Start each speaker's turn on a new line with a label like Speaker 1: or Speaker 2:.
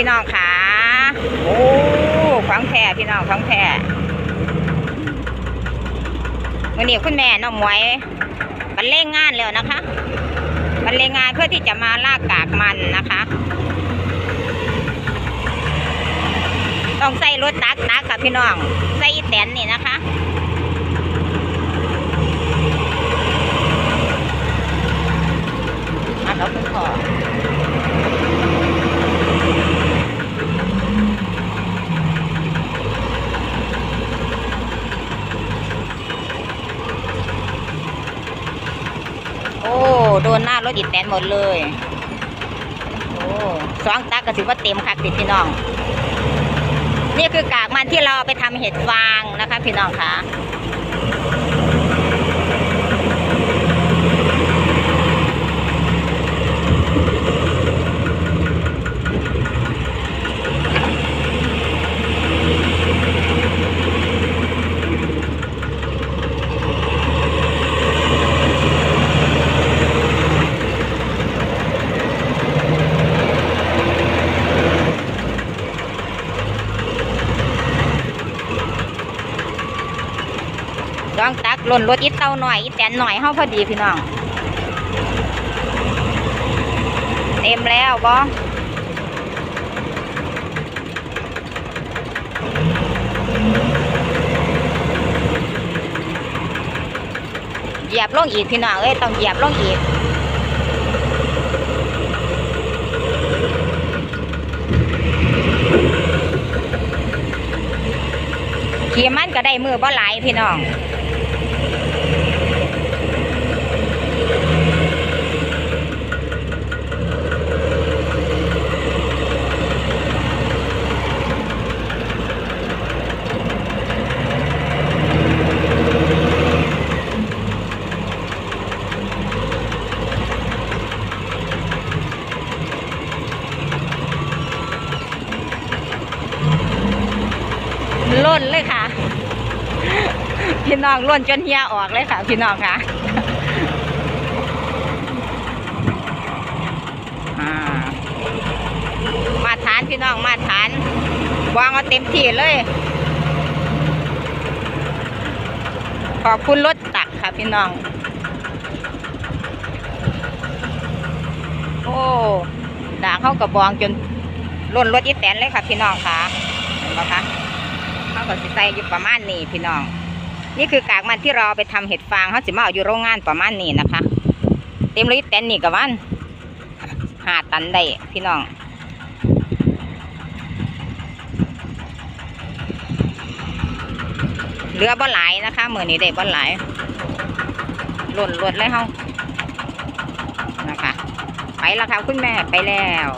Speaker 1: พี่น้องขาโอ้ของแท้พี่น้องของแท้วันนี้คุณแม่น้องมวยบรรเลงงานแล้วนะคะบรรเลงงานเพื่อที่จะมาลากกากมันนะคะต้องใส่รถตักตักค่ะพี่น้องใส่แตนนี่นะคะ มาเราคุณพ่อโอ้โดนหน้ารถอีแตนหมดเลยโอ้สองตักก็ถือว่าเต็มค่ะติดพี่น้อง นี่คือกากมันที่เราเอาไปทำเห็ดฟางนะคะ พี่น้องคะ สองตักหล่นรถอีเตาหน่อยอีแตนหน่อยเฮาพอดีพี่น้อง เต็มแล้วบอเหยียบลงอีกพี่น้องเอ้ยต้องเหยียบลงอีกขี่มันก็ได้มือบ่หลายพี่น้อง พี่น้องล้วนจนเฮียออกเลยค่ะ พี่น้องค่ะมาทานพี่น้องมาทานวางเอาเต็มที่เลย ขอบคุณรถตักค่ะพี่น้อง โอ้ด่างเข้ากระบองจนล้นรถอีแตนเลยค่ะพี่น้องค่ะเห็นไหมคะ ก็สิใส่อยู่ประมาณนี้พี่น้อง นี่คือกากมันที่เราไปทำเห็ดฟางเขาสิมาเอาอยู่โรงงานประมาณนี้นะคะ เต็มเลยแตนนี่กับวันหาตันได้พี่น้องเหลือบ่หลายนะคะมือนี้ได้บ่หลายหล่นหลดเลยเฮานะคะ ไปแล้วค่ะคุณแม่ไปแล้ว